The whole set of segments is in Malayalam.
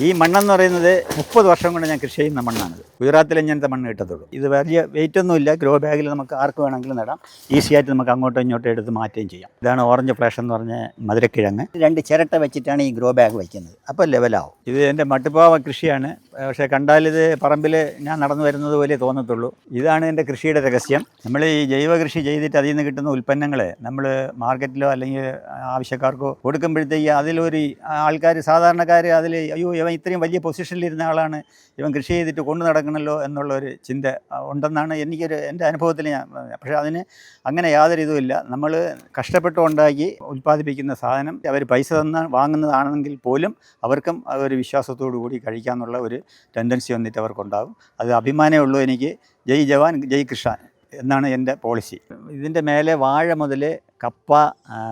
ഈ മണ്ണെന്ന് പറയുന്നത് മുപ്പത് വർഷം കൊണ്ട് ഞാൻ കൃഷി ചെയ്യുന്ന മണ്ണാണിത്. ഗുജറാത്തിൽ ഇങ്ങനത്തെ മണ്ണ് കിട്ടത്തുള്ളൂ. ഇത് വലിയ വെയിറ്റ് ഒന്നുമില്ല. ഗ്രോ ബാഗിൽ നമുക്ക് ആർക്ക് വേണമെങ്കിലും നടാം. ഈസിയായിട്ട് നമുക്ക് അങ്ങോട്ടും ഇങ്ങോട്ടും എടുത്ത് മാറ്റുകയും ചെയ്യാം. ഇതാണ് ഓറഞ്ച് ഫ്ലാഷ് എന്ന് പറഞ്ഞ മധുരക്കിഴങ്ങ്. രണ്ട് ചിരട്ട വെച്ചിട്ടാണ് ഈ ഗ്രോ ബാഗ് വയ്ക്കുന്നത്. അപ്പോൾ ലെവലാവും ഇത് എന്റെ മട്ടുപ്പാവ കൃഷിയാണ്. പക്ഷേ കണ്ടാൽ ഇത് പറമ്പിൽ ഞാൻ നടന്നു വരുന്നത് പോലെ തോന്നത്തുള്ളൂ. ഇതാണ് എന്റെ കൃഷിയുടെ രഹസ്യം. നമ്മൾ ഈ ജൈവ കൃഷി ചെയ്തിട്ട് അതിൽ നിന്ന് കിട്ടുന്ന ഉൽപ്പന്നങ്ങളെ നമ്മൾ മാർക്കറ്റിലോ അല്ലെങ്കിൽ ആവശ്യക്കാർക്കോ കൊടുക്കുമ്പോഴത്തേക്ക് അതിലൊരു ആൾക്കാർ സാധാരണക്കാർ അതിൽ അയ്യോ ഇവൻ ഇത്രയും വലിയ പൊസിഷനിലിരുന്ന ആളാണ് ഇവൻ കൃഷി ചെയ്തിട്ട് കൊണ്ടു നടക്കണമല്ലോ എന്നുള്ള ഒരു ചിന്ത ഉണ്ടെന്നാണ് എനിക്കൊരു എന്റെ അനുഭവത്തിൽ ഞാൻ പക്ഷേ അതിന് അങ്ങനെ യാതൊരു ഇതുമില്ല നമ്മൾ കഷ്ടപ്പെട്ട് ഉണ്ടാക്കി ഉൽപ്പാദിപ്പിക്കുന്ന സാധനം അവർ പൈസ തന്ന് വാങ്ങുന്നതാണെങ്കിൽ പോലും അവർക്കും ഒരു വിശ്വാസത്തോടു കൂടി കഴിക്കാമെന്നുള്ള ഒരു ടെൻഡൻസി വന്നിട്ട് അവർക്കുണ്ടാകും അത് അഭിമാനമേ ഉള്ളൂ എനിക്ക്. ജയ് ജവാൻ ജയ് കിഷാൻ എന്നാണ് എന്റെ പോളിസി ഇതിന്റെ മേലെ വാഴ മുതൽ കപ്പ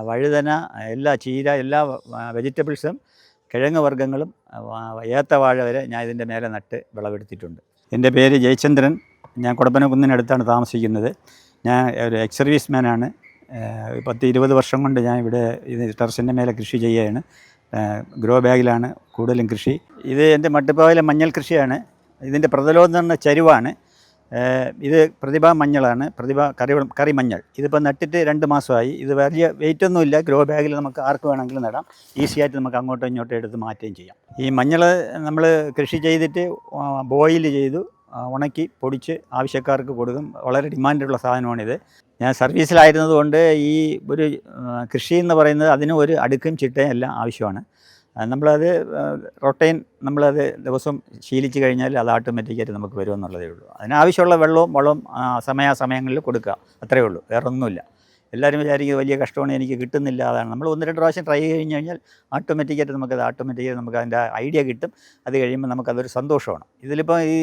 വഴുതന എല്ലാ ചീര എല്ലാ വെജിറ്റബിൾസും കിഴങ്ങ് വർഗങ്ങളും ഏത്ത വാഴ ഏത്തവാഴ വരെ ഞാൻ ഇതിന്റെ മേലെ നട്ട് വിളവെടുത്തിട്ടുണ്ട്. എന്റെ പേര് ജയചന്ദ്രൻ. ഞാൻ കുടപ്പനക്കുന്നിനടുത്താണ് താമസിക്കുന്നത്. ഞാൻ ഒരു എക്സ് സർവീസ് മാനാണ് പത്ത് ഇരുപത് വർഷം കൊണ്ട് ഞാൻ ഇവിടെ ടെറസിന്റെ മേലെ കൃഷി ചെയ്യുകയാണ്. ഗ്രോ ബാഗിലാണ് കൂടുതലും കൃഷി. ഇത് എന്റെ മട്ടുപ്പാവിലെ മഞ്ഞൾ കൃഷിയാണ്. ഇതിന്റെ പ്രതലോന്ന് പറഞ്ഞ ചരുവാണ്. ഇത് പ്രതിഭ മഞ്ഞളാണ്. പ്രതിഭ കറി കറി മഞ്ഞൾ. ഇതിപ്പോൾ നട്ടിട്ട് രണ്ട് മാസമായി. ഇത് വലിയ വെയിറ്റ് ഒന്നുമില്ല ഗ്രോ ബാഗിൽ നമുക്ക് ആർക്ക് വേണമെങ്കിലും നടാം. ഈസിയായിട്ട് നമുക്ക് അങ്ങോട്ടും ഇങ്ങോട്ടും എടുത്ത് മാറ്റുകയും ചെയ്യാം. ഈ മഞ്ഞൾ നമ്മൾ കൃഷി ചെയ്തിട്ട് ബോയിൽ ചെയ്തു ഉണക്കി പൊടിച്ച് ആവശ്യക്കാർക്ക് കൊടുക്കും. വളരെ ഡിമാൻഡുള്ള സാധനമാണിത്. ഞാൻ സർവീസിലായിരുന്നതുകൊണ്ട് ഈ ഒരു കൃഷി എന്ന് പറയുന്നത് അതിന് ഒരു അടുക്കും ചിട്ടയും എല്ലാം ആവശ്യമാണ്. നമ്മളത് റൊട്ടൈൻ നമ്മളത് ദിവസം ശീലിച്ച് കഴിഞ്ഞാൽ അത് ഓട്ടോമാറ്റിക്കായിട്ട് നമുക്ക് വരുമെന്നുള്ളതേ ഉള്ളൂ. അതിനാവശ്യമുള്ള വെള്ളവും വളവും സമയാസമയങ്ങളിൽ കൊടുക്കുക. അത്രയേ ഉള്ളൂ. വേറെ ഒന്നുമില്ല എല്ലാവരും വിചാരിക്കും വലിയ കഷ്ടമാണ് എനിക്ക് കിട്ടുന്നില്ല അതാണ്. നമ്മൾ ഒന്ന് രണ്ട് പ്രാവശ്യം ട്രൈ ചെയ്ത് കഴിഞ്ഞ് കഴിഞ്ഞാൽ ഓട്ടോമാറ്റിക്കായിട്ട് നമുക്കത് ഓട്ടോമാറ്റിക്കായിട്ട് നമുക്ക് അതിന്റെ ഐഡിയ കിട്ടും. അത് കഴിയുമ്പോൾ നമുക്കതൊരു സന്തോഷമാണ്. ഇതിലിപ്പോൾ ഈ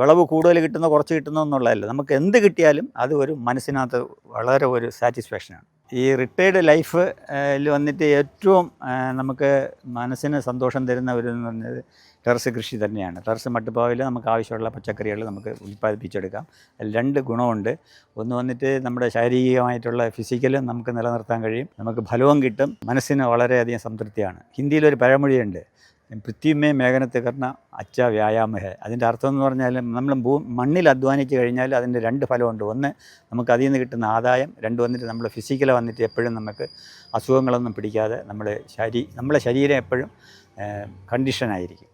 വിളവ് കൂടുതൽ കിട്ടുന്ന കുറച്ച് കിട്ടുന്നോ എന്നുള്ളതല്ല. നമുക്ക് എന്ത് കിട്ടിയാലും അത് ഒരു മനസ്സിനകത്ത് വളരെ ഒരു സാറ്റിസ്ഫാക്ഷനാണ് ഈ റിട്ടയർഡ് ലൈഫിൽ വന്നിട്ട് ഏറ്റവും നമുക്ക് മനസ്സിന് സന്തോഷം തരുന്ന ഒരു എന്ന് പറഞ്ഞത് ടെറസ് കൃഷി തന്നെയാണ്. ടെറസ് മട്ടുപ്പാവിൽ നമുക്ക് ആവശ്യമുള്ള പച്ചക്കറികൾ നമുക്ക് ഉൽപ്പാദിപ്പിച്ചെടുക്കാം. രണ്ട് ഗുണമുണ്ട്. ഒന്ന് വന്നിട്ട് നമ്മുടെ ശാരീരികമായിട്ടുള്ള ഫിസിക്കലും നമുക്ക് നിലനിർത്താൻ കഴിയും. നമുക്ക് ഫലവും കിട്ടും. മനസ്സിന് വളരെയധികം സംതൃപ്തിയാണ്. ഹിന്ദിയിൽ ഹിന്ദിയിലൊരു പഴമൊഴിയുണ്ട്. പൃഥ്വിമേ മേഘനത്തെ കർണ അച്ച വ്യായാമഹ അതിന്റെ അർത്ഥം എന്ന് പറഞ്ഞാൽ നമ്മൾ ഭൂ മണ്ണിൽ അധ്വാനിച്ച് കഴിഞ്ഞാൽ അതിന്റെ രണ്ട് ഫലമുണ്ട്. ഒന്ന് നമുക്ക് അതിൽ നിന്ന് കിട്ടുന്ന ആദായം രണ്ട് വന്നിട്ട് നമ്മൾ ഫിസിക്കൽ വന്നിട്ട് എപ്പോഴും നമുക്ക് അസുഖങ്ങളൊന്നും പിടിക്കാതെ നമ്മൾ ശരീ നമ്മളെ ശരീരം എപ്പോഴും കണ്ടീഷനായിരിക്കും